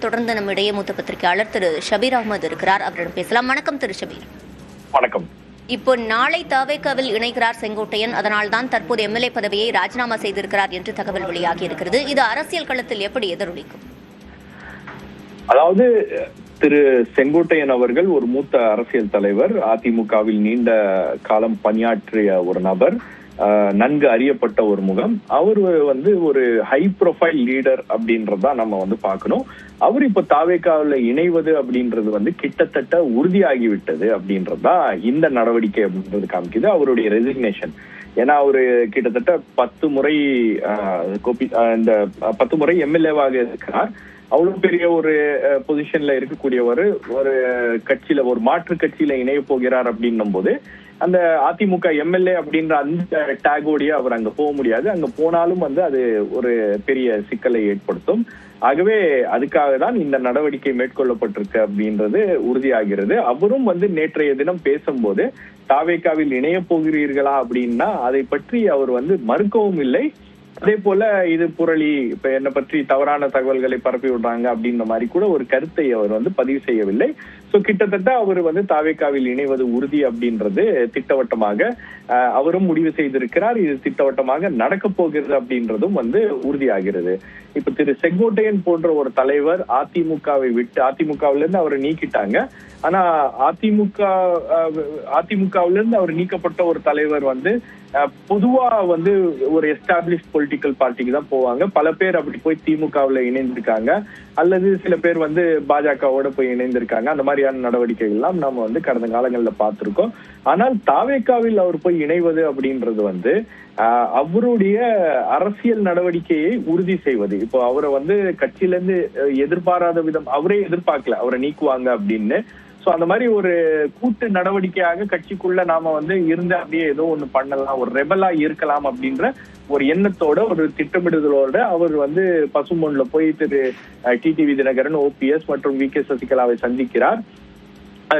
தொடர்ந்து நம்மிடையே மூத்த பத்திரிகையாளர் திரு ஷபீர் அகமது இருக்கிறார். அவரிடம் பேசலாம். வணக்கம் திரு ஷபீர். வணக்கம். இப்போ நாளை தவேக்காவில் இணைகிறார் செங்கோட்டையன். அதனால்தான் தற்போது எம்எல்ஏ பதவியை ராஜினாமா செய்திருக்கிறார் என்று தகவல் வெளியாகி இருக்கிறது. இது அரசியல் களத்தில் எப்படி எதிரொலிக்கும்? அதாவது திரு செங்கோட்டையன் அவர்கள் ஒரு மூத்த அரசியல் தலைவர். அதிமுகவில் நீண்ட காலம் பணியாற்றிய ஒரு நபர். நன்கு அறியப்பட்ட ஒரு முகம். அவர் வந்து ஒரு ஹை ப்ரொஃபைல் லீடர் அப்படின்றதா நம்ம வந்து பார்க்கணும். அவர் இப்ப தாவேக்காவில் இணைவது அப்படின்றது வந்து கிட்டத்தட்ட உறுதியாகிவிட்டது அப்படின்றதா இந்த நடவடிக்கை அப்படின்றது காமிக்குது. அவருடைய ரெசிக்னேஷன் ஏன்னா அவரு கிட்டத்தட்ட பத்து முறை கோபி இந்த பத்து முறை எம்எல்ஏவாக இருக்கிறார். அவ்வளவு பெரிய ஒரு பொசிஷன்ல இருக்கக்கூடியவர் ஒரு கட்சியில ஒரு மாற்று கட்சியில இணைய போகிறார் அப்படின்னும் போது அந்த அதிமுக எம்எல்ஏ அப்படின்ற அந்த டேகோடைய அவர் அங்க போக முடியாது. அங்க போனாலும் வந்து அது ஒரு பெரிய சிக்கலை ஏற்படுத்தும். ஆகவே அதுக்காக தான் இந்த நடவடிக்கை மேற்கொள்ளப்பட்டிருக்கு அப்படின்றது உறுதியாகிறது. அவரும் வந்து நேற்றைய தினம் பேசும்போது தாவேக்காவில் இணைய போகிறீர்களா? அப்படின்னா அதை பற்றி அவர் வந்து மறுக்கவும் இல்லை. அதே போல இது புரளி இப்ப என்னை பற்றி தவறான தகவல்களை பரப்பி விடுறாங்க அப்படின்ற மாதிரி கூட ஒரு கருத்தை அவர் வந்து பதிவு செய்யவில்லை. சோ கிட்டத்தட்ட அவர் வந்து தாவேக்காவில் இணைவது உறுதி அப்படின்றது திட்டவட்டமாக அஹ், அவரும் முடிவு செய்திருக்கிறார். இது திட்டவட்டமாக நடக்க போகிறது அப்படின்றதும் வந்து உறுதியாகிறது. இப்ப திரு செங்கோட்டையன் போன்ற ஒரு தலைவர் அதிமுகவை விட்டு அதிமுகவில இருந்து அவரை நீக்கிட்டாங்க. ஆனா அதிமுக அதிமுகவில இருந்து அவர் நீக்கப்பட்ட ஒரு தலைவர் வந்து பொதுவா வந்து ஒரு எஸ்டாப்ளிஷ் பொலிட்டிக்கல் பார்ட்டிக்கு தான் போவாங்க. பல பேர் அப்படி போய் திமுகவுல இணைந்திருக்காங்க. அல்லது சில பேர் வந்து பாஜகவோட போய் இணைந்திருக்காங்க. அந்த மாதிரியான நடவடிக்கைகள் எல்லாம் நாம வந்து கடந்த காலங்கள்ல பார்த்திருக்கோம். ஆனால் தாவேக்காவில் அவர் போய் இணைவது அப்படின்றது வந்து ஆஹ், அவருடைய அரசியல் நடவடிக்கையை உறுதி செய்வது. இப்போ அவரை வந்து கட்சியில இருந்து அஹ், எதிர்பாராத விதம் அவரே எதிர்பார்க்கல. அவரை நீக்குவாங்க அப்படின்னு. சோ அந்த மாதிரி ஒரு கூட்டு நடவடிக்கையாக கட்சிக்குள்ள நாம வந்து இருந்து அப்படியே ஏதோ ஒண்ணு பண்ணலாம் ஒரு ரெபலா இருக்கலாம் அப்படின்ற ஒரு எண்ணத்தோட ஒரு திட்டமிடுதலோட அவர் வந்து பசும்பொன்ல போய் திரு டிடிவி தினகரன் ஓபிஎஸ் மற்றும் வி கே சசிகலாவை சந்திக்கிறார்.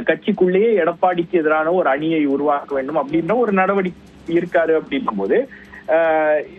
கட்சிக்குள்ளேயே எடப்பாடிக்கு எதிரான ஒரு அணியை உருவாக்க வேண்டும் அப்படின்ற ஒரு நடவடிக்கை இருக்காரு அப்படின்னும் போது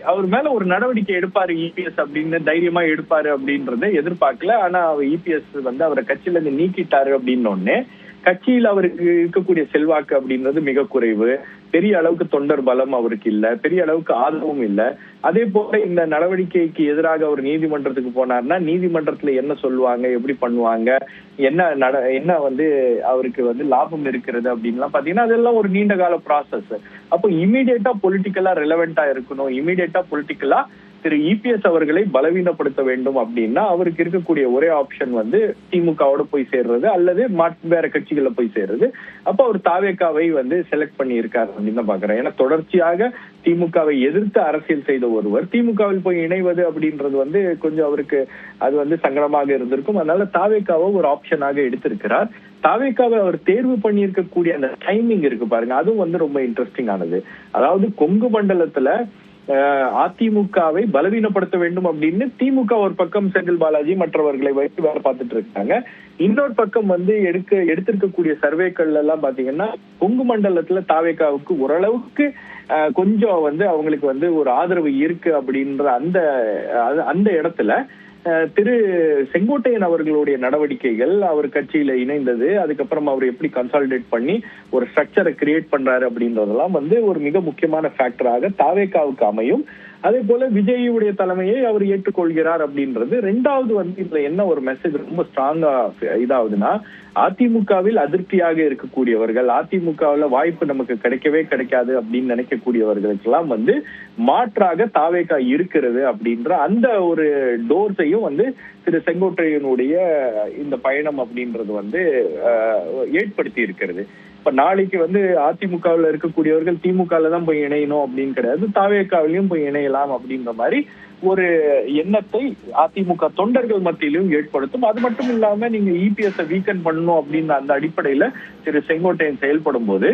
அவர் மேல ஒரு நடவடிக்கை எடுப்பாரு இபிஎஸ் அப்படின்னு தைரியமா எடுப்பாரு அப்படின்றத எதிர்பார்க்கல. ஆனா அவர் இபிஎஸ் வந்து அவரை கட்சியில இருந்து நீக்கிட்டாரு அப்படின்னு உடனே கட்சியில் அவருக்கு இருக்கக்கூடிய செல்வாக்கு அப்படின்றது மிக குறைவு. பெரிய அளவுக்கு தொண்டர் பலம் அவருக்கு இல்ல. பெரிய அளவுக்கு ஆதரவும் இல்ல. அதே போல இந்த நடவடிக்கைக்கு எதிராக அவர் நீதிமன்றத்துக்கு போனார்னா நீதிமன்றத்துல என்ன சொல்லுவாங்க எப்படி பண்ணுவாங்க என்ன நட என்ன வந்து அவருக்கு வந்து லாபம் இருக்கிறது அப்படின்லாம் பாத்தீங்கன்னா அதெல்லாம் ஒரு நீண்ட கால ப்ராசஸ் அப்போ இமீடியட்டா பொலிட்டிக்கலா ரெலவெண்டா இருக்கணும். இமீடியட்டா பொலிட்டிக்கலா திரு இபிஎஸ் அவர்களை பலவீனப்படுத்த வேண்டும் அப்படின்னா அவருக்கு இருக்கக்கூடிய ஒரே ஆப்ஷன் வந்து திமுகவோட போய் சேர்றது அல்லது வேற கட்சிகள்ல போய் சேர்றது. அப்ப அவர் தாவேக்காவை வந்து செலக்ட் பண்ணி இருக்காரு அப்படின்னு தான் பாக்குறேன் ஏன்னா தொடர்ச்சியாக திமுகவை எதிர்த்து அரசியல் செய்த ஒருவர் திமுகவில் போய் இணைவது அப்படின்றது வந்து கொஞ்சம் அவருக்கு அது வந்து சங்கடமாக இருந்திருக்கும். அதனால தாவேக்காவை ஒரு ஆப்ஷனாக எடுத்திருக்கிறார். தாவேக்காவை அவர் தேர்வு பண்ணியிருக்கக்கூடிய அந்த டைமிங் இருக்கு பாருங்க. அதுவும் வந்து ரொம்ப இன்ட்ரெஸ்டிங் ஆனது. அதாவது கொங்கு மண்டலத்துல அதிமுகவை பலவீனப்படுத்த வேண்டும் அப்படின்னு திமுக ஒரு பக்கம் செந்தில் பாலாஜி மற்றவர்களை வைத்து வேலை பார்த்துட்டு இருக்காங்க. இன்னொரு பக்கம் வந்து எடுக்க எடுத்திருக்கக்கூடிய சர்வேக்கள்ல எல்லாம் பாத்தீங்கன்னா கொங்கு மண்டலத்துல தாவேக்காவுக்கு ஓரளவுக்கு கொஞ்சம் வந்து அவங்களுக்கு வந்து ஒரு ஆதரவு இருக்கு அப்படின்ற அந்த அந்த இடத்துல திரு செங்கோட்டையன் அவர்களுடைய நடவடிக்கைகள் அவர் கட்சியில இணைந்தது. அதுக்கப்புறம் அவர் எப்படி கன்சாலிடேட் பண்ணி ஒரு ஸ்ட்ரக்சரை கிரியேட் பண்றாரு அப்படின்றதெல்லாம் வந்து ஒரு மிக முக்கியமான ஃபேக்டராக தாவேக்காவுக்கு அமையும். அதே போல விஜயுடைய தலைமையை அவர் ஏற்றுக்கொள்கிறார் அப்படின்றது ரெண்டாவது வந்து இதுல என்ன ஒரு மெசேஜ் ரொம்ப ஸ்ட்ராங்கா இதாகுதுன்னா அதிமுகவில் அதிருப்தியாக இருக்கக்கூடியவர்கள் அதிமுகவில் வாய்ப்பு நமக்கு கிடைக்கவே கிடைக்காது அப்படின்னு நினைக்கக்கூடியவர்களுக்கெல்லாம் வந்து மாற்றாக தாவேக்கா இருக்கிறது அப்படின்ற அந்த ஒரு டோர்ஸையும் வந்து திரு செங்கோட்டையனுடைய இந்த பயணம் அப்படின்றது வந்து ஏற்படுத்தி இருக்கிறது. இப்ப நாளைக்கு வந்து அதிமுகவில் இருக்கக்கூடியவர்கள் திமுகல தான் போய் இணையணும் அப்படின்னு கிடையாது. தாவேக்காவிலையும் போய் இணையலாம் அப்படின்ற மாதிரி ஒரு எண்ணத்தை அதிமுக தொண்டர்கள் மத்தியிலும் ஏற்படுத்தும். அது மட்டும் இல்லாம நீங்க இபிஎஸ் வீக்கன் பண்ணணும் அப்படின்னு அந்த அடிப்படையில திரு செங்கோட்டையன் செயல்படும் போது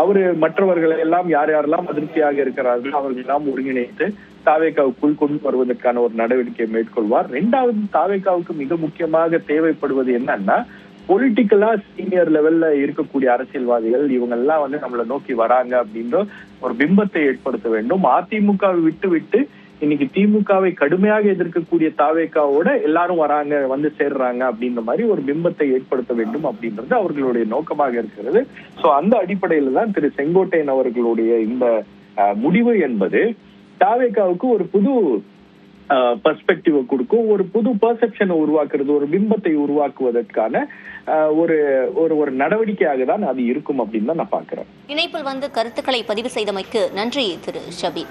அவரு மற்றவர்களை எல்லாம் யார் யாரெல்லாம் அதிருப்தியாக இருக்கிறார்கள் அவர்கள் எல்லாம் ஒருங்கிணைத்து தாவேக்காவுக்குள் கொண்டு வருவதற்கான ஒரு நடவடிக்கையை மேற்கொள்வார். ரெண்டாவது தாவேக்காவுக்கு மிக முக்கியமாக தேவைப்படுவது என்னன்னா பொலிட்டிக்கலா சீனியர் லெவல்ல இருக்கக்கூடிய அரசியல்வாதிகள் இவங்க எல்லாம் வந்து நம்மளை நோக்கி வராங்க அப்படின்ற ஒரு பிம்பத்தை ஏற்படுத்த வேண்டும். அதிமுகவை விட்டு விட்டு இன்னைக்கு திமுகவை கடுமையாக எதிர்க்கக்கூடிய தாவேக்காவோட எல்லாரும் வராங்க வந்து சேர்றாங்க அப்படின்ற மாதிரி ஒரு பிம்பத்தை ஏற்படுத்த வேண்டும் அப்படின்றது அவர்களுடைய நோக்கமாக இருக்கிறது. சோ அந்த அடிப்படையில தான் திரு செங்கோட்டையன் அவர்களுடைய இந்த முடிவு என்பது. தாவேக்காவுக்கு ஒரு புது பர்ஸ்பெக்டிவ் கொடுக்கும். ஒரு புது பர்செப்ஷனை உருவாக்குறது ஒரு பிம்பத்தை உருவாக்குவதற்கான ஒரு ஒரு ஒரு நடவடிக்கையாக தான் அது இருக்கும் அப்படின்னு தான் நான் பாக்குறேன் இணைப்பில் வந்து கருத்துக்களை பதிவு செய்தமைக்கு நன்றி திரு ஷபீர்.